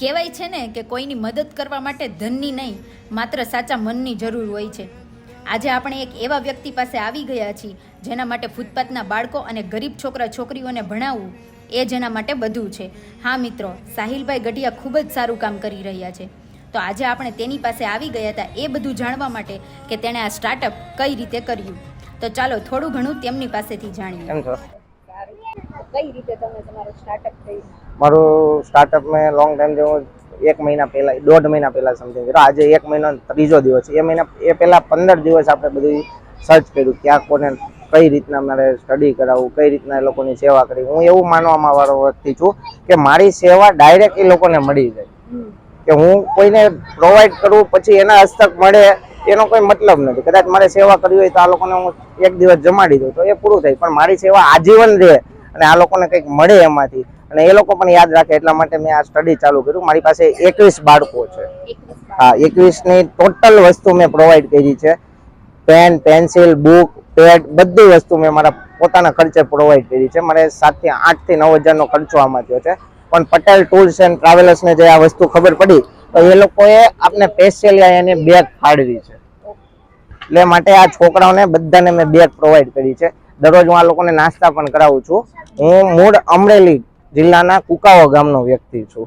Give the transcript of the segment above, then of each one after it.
કહેવાય છે ને કે કોઈની મદદ કરવા માટે ધનની નહીં, માત્ર સાચા મનની જરૂર હોય છે. આજે આપણે એક એવા વ્યક્તિ પાસે આવી ગયા છીએ, જેના માટે ફૂટપાથના બાળકો અને ગરીબ છોકરા છોકરીઓને ભણાવવું એ જેના માટે બધું છે. હા મિત્રો, સાહિલભાઈ ગઢિયા ખૂબ જ સારું કામ કરી રહ્યા છે. તો આજે આપણે તેની પાસે આવી ગયા હતા એ બધું જાણવા માટે કે તેણે આ સ્ટાર્ટઅપ કઈ રીતે કર્યું. તો ચાલો થોડું ઘણું તેમની પાસેથી જાણીએ. કઈ રીતે તમે તમારું સ્ટાર્ટઅપ કર્યું? મારું સ્ટાર્ટઅપ મેં લોંગ ટાઈમ જેવું એક મહિના પહેલા દોઢ મહિના પહેલા સમથિંગ કર્યું આજે એક મહિનો ત્રીજો દિવસ. એ મહિના એ પહેલા પંદર દિવસ આપણે બધું સર્ચ કર્યું ક્યાં કોને કઈ રીતના મારે સ્ટડી કરાવવું કઈ રીતના એ લોકોની સેવા કરી હું એવું માનવામાં વાળો વ્યક્તિ છું કે મારી સેવા ડાયરેક્ટ એ લોકોને મળી જાય. કે હું કોઈને પ્રોવાઈડ કરું પછી એના હસ્તક મળે એનો કોઈ મતલબ નથી. કદાચ મારે સેવા કરવી હોય તો આ લોકોને હું એક દિવસ જમાડી દઉં તો એ પૂરું થાય. પણ મારી સેવા આજીવન રહે. અને આ લોકોને કંઈક મળે એમાંથી. અને એ લોકો પણ યાદ રાખે એટલા માટે મેં આ સ્ટડી ચાલુ કર્યું. મારી પાસે એકવીસ બાળકો છે. હા એકવીસની ટોટલ વસ્તુ મેં પ્રોવાઈડ કરી છે. પેન પેન્સિલ બુક પેડ બધી વસ્તુ મેં મારા પોતાના ખર્ચે પ્રોવાઈડ કરી છે. મારે સાતથી આઠથી નવ હજારનો ખર્ચો આમાં થયો છે. પણ પટેલ ટૂર્સ એન્ડ ટ્રાવેલર્સને જે આ વસ્તુ ખબર પડી તો એ લોકોએ આપણે સ્પેશિયલી એની બેગ ફાળવી છે. એટલે માટે આ છોકરાઓને બધાને મેં બેગ પ્રોવાઈડ કરી છે. દરરોજ હું આ લોકોને નાસ્તા પણ કરાવું છું. હું મૂળ અમરેલી જિલ્લાના કુકાવો ગામનો વ્યક્તિ છું.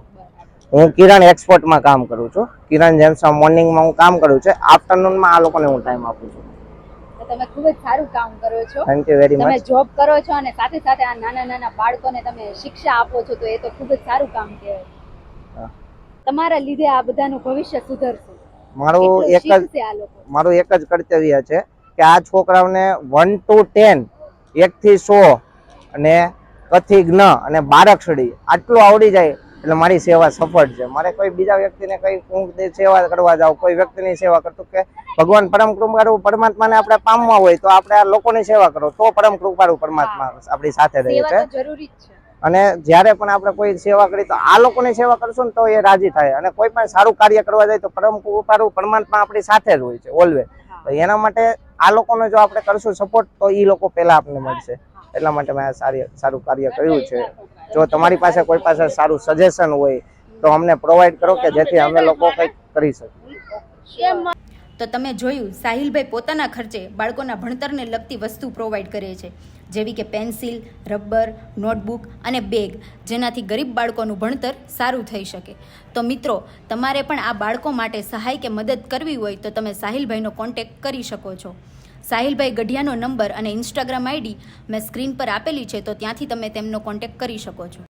હું કિરણ એક્સપોર્ટમાં કામ કરું છું. કિરણ જેમ્સમાં મોર્નિંગમાં હું કામ કરું છું. આફ્ટરનૂનમાં આ લોકોને હું ટાઈમ આપું છું. તમે ખૂબ જ સારું કામ કરો છો. થેન્ક યુ વેરી તમે જોબ કરો છો અને સાથે સાથે આ નાના નાના બાળકોને તમે શિક્ષા આપો છો તો એ તો ખૂબ જ સારું કામ કહેવાય. તમારા લીધે આ બધાનું ભવિષ્ય સુધરશે. મારું એક જ મારું એક જ કર્તવ્ય છે કે આ છોકરાઓને વન ટુ ટેન એકથી સો અને કથી જ્ઞ અને બારક્ષડી આટલું આવડી જાય એટલે મારી સેવા સફળ છે. મારે કોઈ બીજા વ્યક્તિને કઈ હું સેવા કરવા જાઉં કોઈ વ્યક્તિની સેવા કરતું કે ભગવાન પરમ કૃપાળુ પરમાત્માને આપણે પામવા હોય તો આપણે આ લોકોની સેવા કરો તો પરમ કૃપાળુ પરમાત્મા આપણી સાથે રહે છે. જરૂરી છે. અને જ્યારે પણ આપણે કોઈ સેવા કરી તો આ લોકોની સેવા કરશું ને તો એ રાજી થાય. અને કોઈ પણ સારું કાર્ય કરવા જાય તો પરમ કૃપાળુ પરમાત્મા આપણી સાથે જ હોય છે ઓલવે એના માટે આ લોકોને જો આપણે કરશું સપોર્ટ તો એ લોકો પહેલા આપણને મળશે. એટલા માટે મેં સારી, સારું કાર્ય કર્યું છે. જો તમારી પાસે કોઈ પાસે સારું સજેશન હોય, તો અમને પ્રોવાઈડ કરો કે જેથી અમે લોકો કંઈક કરી શકીએ. તો તમે જોયું, સાહિલભાઈ પોતાના ખર્ચે બાળકોના ભણતરને લગતી વસ્તુ પ્રોવાઈડ કરે છે. જેવી કે પેન્સિલ રબર નોટબુક અને બેગ જેનાથી ગરીબ બાળકોનું ભણતર સારું થઈ શકે. તો મિત્રો, તમારે પણ આ બાળકો માટે સહાય કે મદદ કરવી હોય તો તમે સાહિલભાઈનો કોન્ટેક્ટ કરી શકો છો. સાહિલભાઈ ગઢિયાનો નંબર અને ઇન્સ્ટાગ્રામ આઈડી મેં સ્ક્રીન પર આપેલી છે, તો ત્યાંથી તમે તેમનો કોન્ટેક્ટ કરી શકો છો.